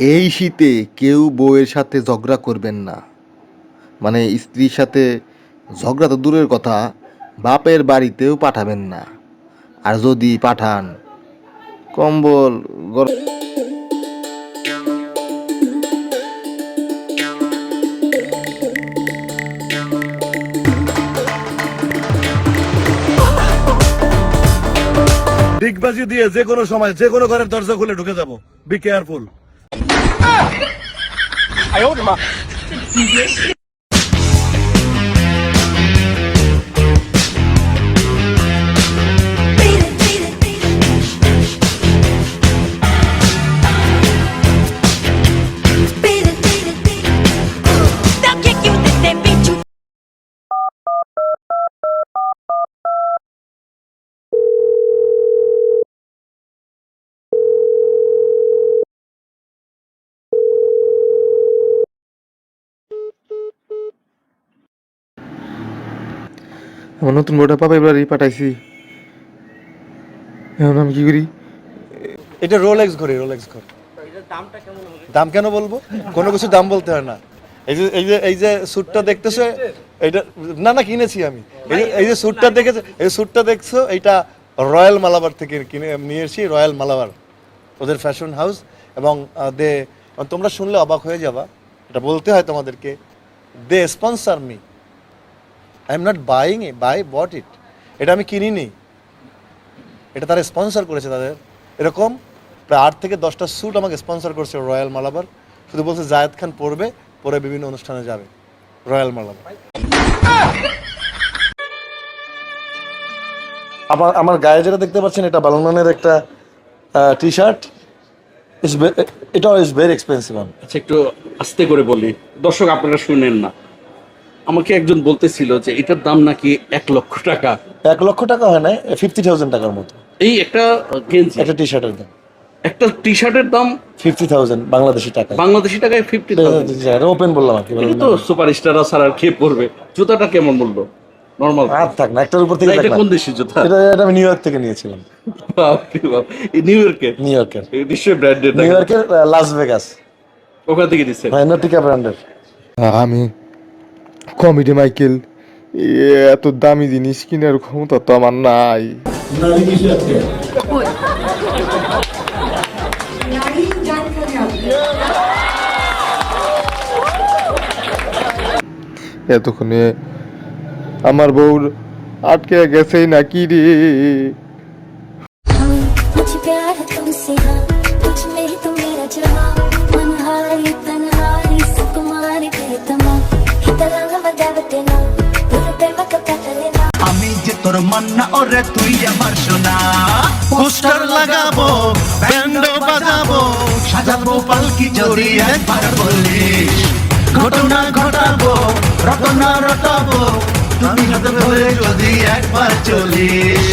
এই শীতে কেউ বউয়ের সাথে ঝগড়া করবেন না। মানে স্ত্রীর সাথে ঝগড়া তো দূরের কথা, বাপের বাড়িতেও পাঠাবেন না। আর যদি পাঠান, কম্বল ডিগবাজি দিয়ে যে কোনো সময় যে কোনো ঘরের দরজা খুলে ঢুকে যাব। বি কেয়ারফুল 哎呦我的妈！你别信。আমার নতুন বউটা পাপাই বাড়ি পাঠাইছি। এখন আমি কি করি? এটা রোলেক্স ঘড়ি রোলেক্স ঘড়ি। দাম কেন বলব? কোনো কিছু দাম বলতে হয় না। এই যে এই যে এই যে স্যুটটা দেখতেছো এটা না না, কিনেছি আমি। এই এই যে স্যুটটা দেখেছ, এই স্যুটটা দেখছ, এইটা রয়্যাল মালাবার থেকে কিনে, নিয়ে এসেছি রয়্যাল মালাবার ওদের ফ্যাশন হাউস এবং দে তোমরা শুনলে অবাক হয়ে যাবা। এটা বলতে হয় তোমাদেরকে। They sponsor me I am not buying a buy but it এটা আমি কিনিনি। এটা তারা স্পন্সর করেছে তাদের। এরকম প্রায় আট থেকে দশটা স্যুট আমাকে স্পন্সর করছে রয়্যাল মালাবার শুধু বলছে জায়েদ খান পরবে পরে বিভিন্ন অনুষ্ঠানে যাবে রয়্যাল মালাবার আমার আমার গায়ে যেটা দেখতে পাচ্ছেন, এটা বালুনানের একটা টি শার্ট এটা ইজ ভেরি এক্সপেন্সিভ আচ্ছা একটু আস্তে করে বলি। দর্শক, আপনারা শুনেন না। আমাকে একজন বলতেছিল যে এটার দাম নাকি এক লক্ষ টাকা। এক লক্ষ টাকা হয় না ফিফটি থাউজেন্ড টাকার মতো। এই একটা গেঞ্জি। একটা টি শার্টের দাম। একটা টি শার্টের দাম ফিফটি থাউজেন্ড বাংলাদেশি টাকা বাংলাদেশি টাকায় ফিফটি ওপেন বললাম আর কি তো সুপার স্টার ছাড়া আর খেয়ে পড়বে জুতাটা কেমন বলল? নর্মাল আর থাক না একটার উপর থেকে এটা কোন দেশের জুতা? এটা এটা আমি নিউ ইয়র্ক থেকে নিয়েছিলাম। বাপ। নিউ ইয়র্কের নিউ ইয়র্কের নিশ্চয়ই ব্র্যান্ডেড নিউ ইয়র্কের লাস ভেগাস ওখান থেকে দিচ্ছে। ভাইনোটিকা ব্র্যান্ডের আমি কমেডি মাইকেল এ এত দামি জিনিস কেনার ক্ষমতা তো আমার নাই। এতক্ষণে আমার বউর আটকে গেছেই নাকি রে? আমি যে তোর মান্না, ওরে তুই আমার সোনা। পোস্টার লাগাবো ব্যান্ড বাজাবো, সাজাবো পালকি জড়ি একবার বলিস। ঘটনা ঘটাবো, রটনা রটাবো তুমি হাতে ধরে যদি একবার চলিস।